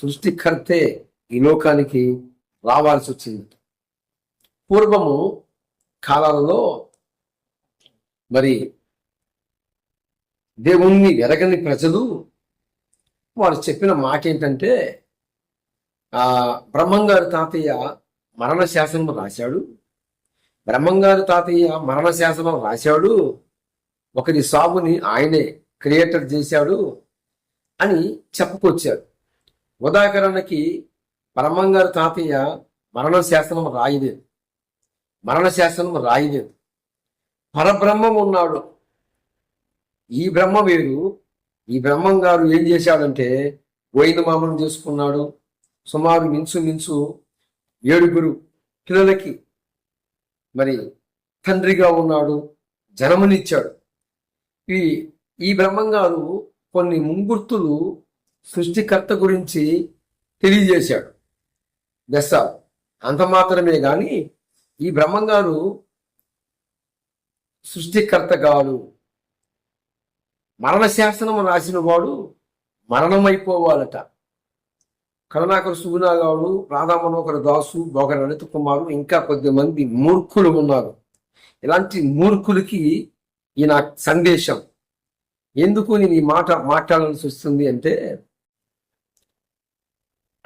సృష్టికర్తే ఈ లోకానికి రావాల్సి వచ్చింది పూర్వము కాలాలలో మరి దేవుణ్ణి ఎరగని ప్రజలు వారు చెప్పిన మాట ఏంటంటే ఆ బ్రహ్మంగారు తాతయ్య మరణ శాసనం రాశాడు. బ్రహ్మంగారు తాతయ్య మరణ శాసనం రాశాడు. ఒకరి సాగుని ఆయనే క్రియేటర్ చేశాడు అని చెప్పుకొచ్చారు. ఉదాహరణకి పరమంగారు తాతయ్య మరణ శాసనం రాయలేదు. మరణ శాసనం రాయలేదు. పరబ్రహ్మం ఉన్నాడు. ఈ బ్రహ్మ వేరు. ఈ బ్రహ్మం గారు ఏం చేశాడంటే పోయిన మామను చేసుకున్నాడు. సుమారు మించు మించు ఏడుగురు పిల్లలకి మరి తండ్రిగా ఉన్నాడు. జన్మనిచ్చాడు. ఈ ఈ బ్రహ్మం గారు కొన్ని ముంగుర్తులు సృష్టికర్త గురించి తెలియజేశాడు. దశ అంత మాత్రమే గాని ఈ బ్రహ్మంగారు సృష్టికర్త కాడు మరణ రాసిన వాడు మరణమైపోవాలట. కరుణాకర సుగుణాగాడు రాధా మనోహర దాసు బొగర లలిత కుమారు ఇంకా కొద్ది మంది మూర్ఖులు ఉన్నారు. ఇలాంటి మూర్ఖులకి ఈ నా సందేశం. ఎందుకు నేను ఈ మాట మాట్లాడాల్సి వస్తుంది అంటే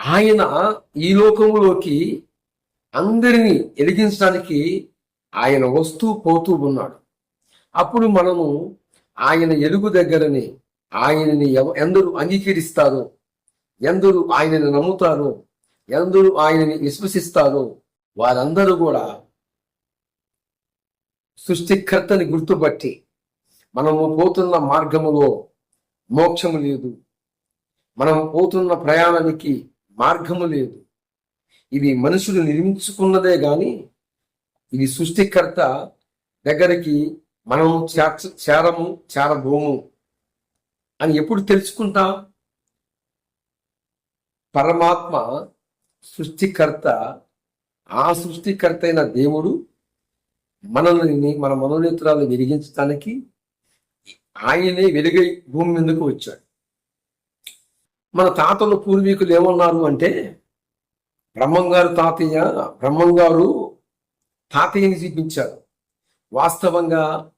ఆయన ఈ లోకంలోకి అందరినీ ఎదిగించడానికి ఆయన వస్తూ పోతూ ఉన్నాడు. అప్పుడు మనము ఆయన ఎలుగు దగ్గరని ఆయనని ఎవ- ఎందరు అంగీకరిస్తారో ఎందరు ఆయనని నమ్ముతారో ఎందరు ఆయనని విశ్వసిస్తారో వారందరూ కూడా సృష్టికర్తని గుర్తుపట్టి మనము పోతున్న మార్గములో మోక్షము లేదు. మనం పోతున్న ప్రయాణానికి మార్గము లేదు. ఇవి మనుషులు నిర్మించుకున్నదే గాని ఇది సృష్టికర్త దగ్గరికి మనము చేర్చ చేరము చేరబోము అని ఎప్పుడు తెలుసుకుంటాం? పరమాత్మ సృష్టికర్త ఆ సృష్టికర్త అయిన దేవుడు మనల్ని మన మనోనేత్రాలను వెలిగించడానికి ఆయనే వెలుగై భూమి మీదకు వచ్చాడు. మన తాతలు పూర్వీకులు ఏమన్నారు అంటే బ్రహ్మంగారు తాతయ్య బ్రహ్మంగారు తాతయ్యని చూపించారు. వాస్తవంగా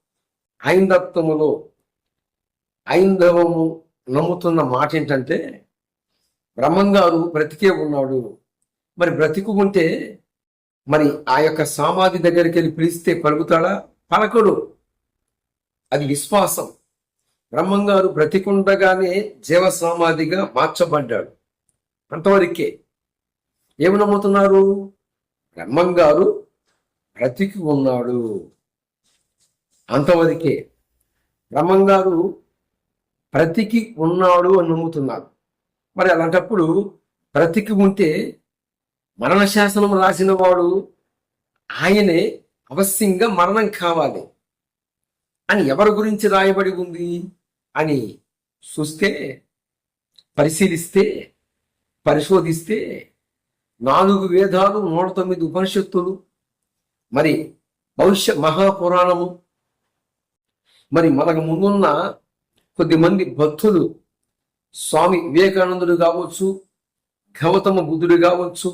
ఐందత్వములో ఐందవము నమ్ముతున్న మాట ఏంటంటే బ్రహ్మంగారు బ్రతికే ఉన్నాడు. మరి బ్రతికు ఉంటే మరి ఆ యొక్క సమాధి దగ్గరికి వెళ్ళి పిలిస్తే పలుకుతాడా? పలకడు. అది విశ్వాసం. బ్రహ్మంగారు బ్రతికుండగానే జీవ సమాధిగా మార్చబడ్డాడు. అంతవరకే ఏమి నమ్ముతున్నారు బ్రహ్మంగారు బ్రతికి ఉన్నాడు. అంతవరకే బ్రహ్మంగారు బ్రతికి ఉన్నాడు అని నమ్ముతున్నారు. మరి అలాంటప్పుడు బ్రతికి ఉంటే మరణ శాసనం రాసిన వాడు ఆయనే అవశ్యంగా మరణం కావాలి అని ఎవరి గురించి రాయబడి ఉంది? అని చూస్తే పరిశీలిస్తే పరిశోధిస్తే నాలుగు వేదాలు నూట తొమ్మిది ఉపనిషత్తులు మరి భవిష్య మహాపురాణము మరి మనకు ముందున్న కొద్దిమంది భక్తులు స్వామి వివేకానందుడు కావచ్చు గౌతమ బుద్ధుడు కావచ్చు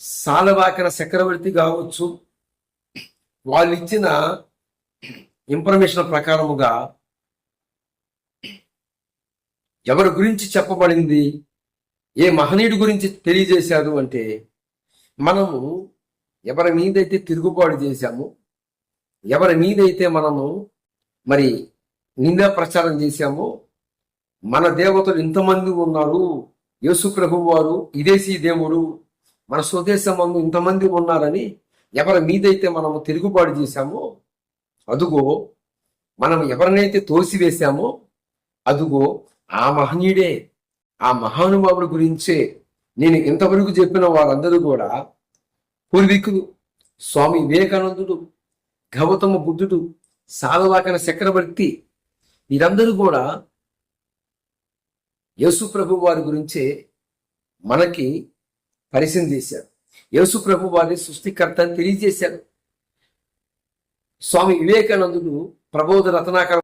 సాలవాకర చక్రవర్తి కావచ్చు వాళ్ళు ఇచ్చిన ఇన్ఫర్మేషన్ ప్రకారముగా ఎవరి గురించి చెప్పబడింది? ఏ మహనీయుడి గురించి తెలియజేశారు అంటే మనము ఎవరి మీదైతే తిరుగుబాటు చేశామో ఎవరి మీదైతే మనము మరి నిందా ప్రచారం చేశామో మన దేవతలు ఇంతమంది ఉన్నారు. యేసు ప్రభు వారు ఇదేసి దేవుడు మన స్వదేశం ఇంతమంది ఉన్నారని ఎవరి మీదైతే మనము తిరుగుబాటు చేశామో అదుగో మనం ఎవరినైతే తోసివేశామో అదుగో ఆ మహనీయుడే ఆ మహానుభావుడి గురించే నేను ఇంతవరకు చెప్పిన వారందరూ కూడా పూర్వీకులు స్వామి వివేకానందుడు గౌతమ బుద్ధుడు సాధవాకన చక్రవర్తి వీరందరూ కూడా యేసు ప్రభు వారి గురించే మనకి పరిచయం చేశారు. యేసు ప్రభు వారి సృష్టికర్త అని తెలియజేశారు. స్వామి వివేకానందుడు ప్రబోధ రత్నాకర